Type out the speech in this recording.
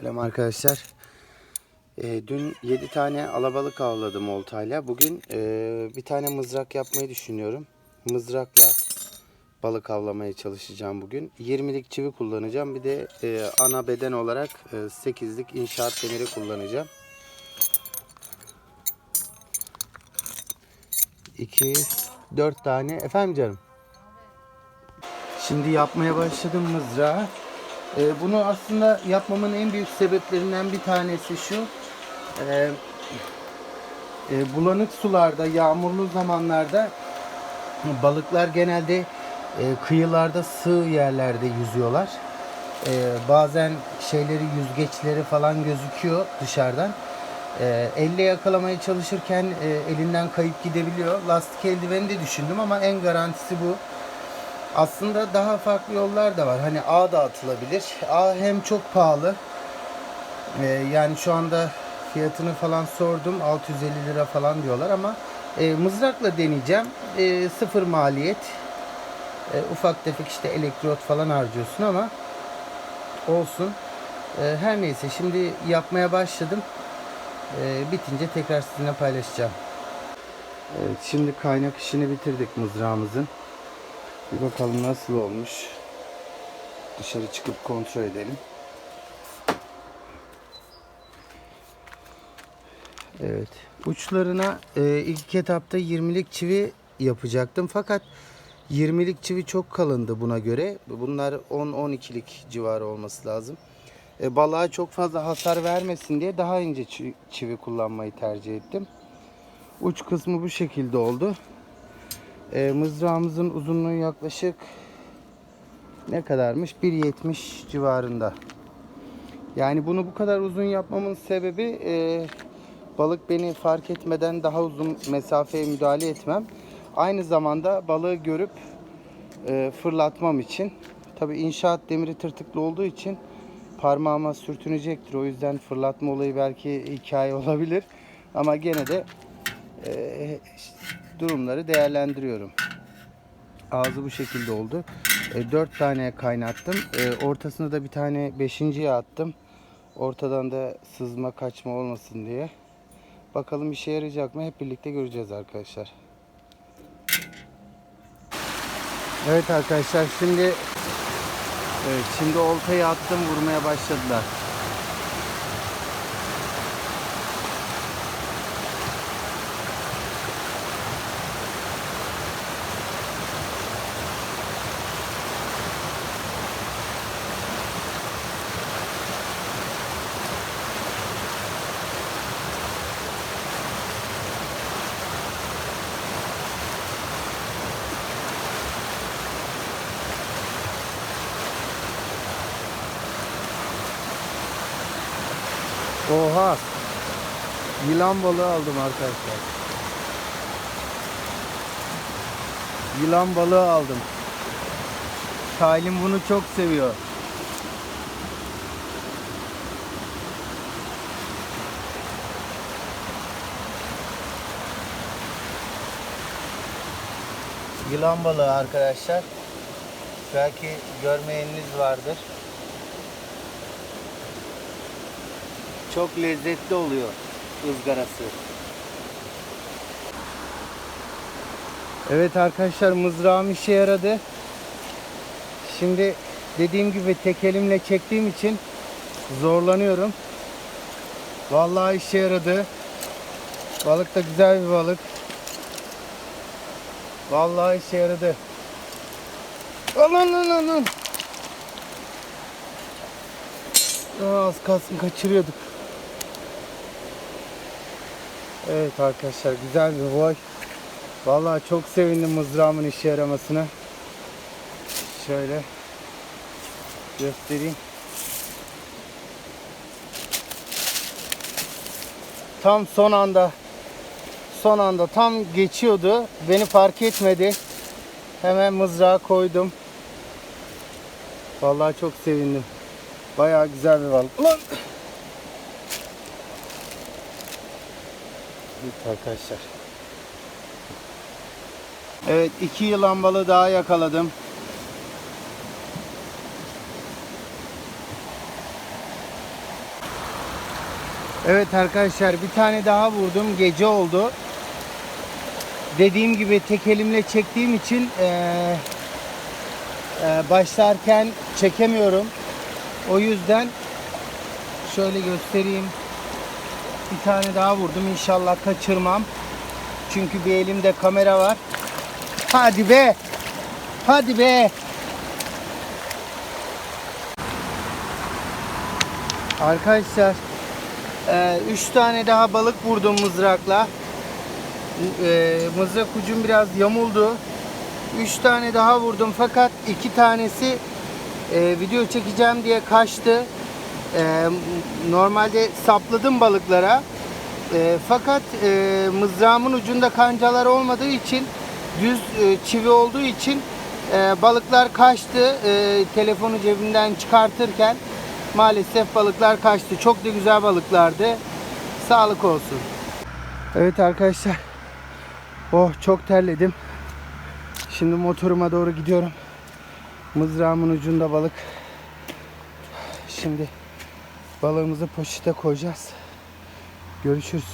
Selam arkadaşlar. Ee, dün 7 tane alabalık avladım oltayla. Bugün e, bir tane mızrak yapmayı düşünüyorum. Mızrakla balık avlamaya çalışacağım bugün. 20'lik çivi kullanacağım. Bir de e, ana beden olarak e, 8'lik inşaat demiri kullanacağım. 2 4 tane. Efendim canım. Şimdi yapmaya başladım mızrağı. Ee, bunu aslında yapmamın en büyük sebeplerinden bir tanesi şu. Ee, e, bulanık sularda, yağmurlu zamanlarda balıklar genelde e, kıyılarda sığ yerlerde yüzüyorlar. Ee, bazen şeyleri, yüzgeçleri falan gözüküyor dışarıdan. Ee, elle yakalamaya çalışırken e, elinden kayıp gidebiliyor. Lastik eldiveni de düşündüm ama en garantisi bu. Aslında daha farklı yollar da var. Hani ağ da atılabilir. Ağ hem çok pahalı. Ee, yani şu anda fiyatını falan sordum. 650 lira falan diyorlar ama e, mızrakla deneyeceğim. E, sıfır maliyet. E, ufak tefek işte elektrot falan harcıyorsun ama olsun. E, her neyse şimdi yapmaya başladım. E, bitince tekrar sizinle paylaşacağım. Evet, şimdi kaynak işini bitirdik mızrağımızın. Bir bakalım nasıl olmuş. Dışarı çıkıp kontrol edelim. Evet. Uçlarına e, ilk etapta 20'lik çivi yapacaktım. Fakat 20'lik çivi çok kalındı buna göre. Bunlar 10-12'lik civarı olması lazım. E, balığa çok fazla hasar vermesin diye daha ince çi- çivi kullanmayı tercih ettim. Uç kısmı bu şekilde oldu. E, mızrağımızın uzunluğu yaklaşık ne kadarmış? 1.70 civarında. Yani bunu bu kadar uzun yapmamın sebebi e, balık beni fark etmeden daha uzun mesafeye müdahale etmem. Aynı zamanda balığı görüp e, fırlatmam için. Tabi inşaat demiri tırtıklı olduğu için parmağıma sürtünecektir. O yüzden fırlatma olayı belki hikaye olabilir. Ama gene de e, durumları değerlendiriyorum. Ağzı bu şekilde oldu. E, 4 tane kaynattım. E, ortasına da bir tane beşinciye attım. Ortadan da sızma kaçma olmasın diye. Bakalım işe yarayacak mı? Hep birlikte göreceğiz arkadaşlar. Evet arkadaşlar şimdi evet, şimdi oltayı attım vurmaya başladılar. Oha! Yılan balığı aldım arkadaşlar. Yılan balığı aldım. Talim bunu çok seviyor. Yılan balığı arkadaşlar. Belki görmeyeniniz vardır. Çok lezzetli oluyor ızgarası. Evet arkadaşlar mızrağım işe yaradı. Şimdi dediğim gibi tek elimle çektiğim için zorlanıyorum. Vallahi işe yaradı. Balık da güzel bir balık. Vallahi işe yaradı. Aman lan. Aa, Az kalsın kaçırıyorduk. Evet arkadaşlar güzel bir boy. Vallahi çok sevindim mızrağımın işe yaramasına. Şöyle göstereyim. Tam son anda son anda tam geçiyordu. Beni fark etmedi. Hemen mızrağı koydum. Vallahi çok sevindim. Bayağı güzel bir balık. Ulan! Evet arkadaşlar. Evet iki yılan balığı daha yakaladım. Evet arkadaşlar bir tane daha vurdum. Gece oldu. Dediğim gibi tek elimle çektiğim için eee, eee, başlarken çekemiyorum. O yüzden şöyle göstereyim. Bir tane daha vurdum. İnşallah kaçırmam. Çünkü bir elimde kamera var. Hadi be. Hadi be. Arkadaşlar 3 tane daha balık vurdum mızrakla. E, mızrak ucum biraz yamuldu. 3 tane daha vurdum fakat 2 tanesi e, video çekeceğim diye kaçtı. E, normalde sapladım balıklara. E, fakat e, mızrağımın ucunda kancalar olmadığı için düz e, çivi olduğu için e, balıklar kaçtı. E, telefonu cebimden çıkartırken maalesef balıklar kaçtı. Çok da güzel balıklardı. Sağlık olsun. Evet arkadaşlar. Oh çok terledim. Şimdi motoruma doğru gidiyorum. Mızrağımın ucunda balık. Şimdi balığımızı poşete koyacağız. Görüşürüz.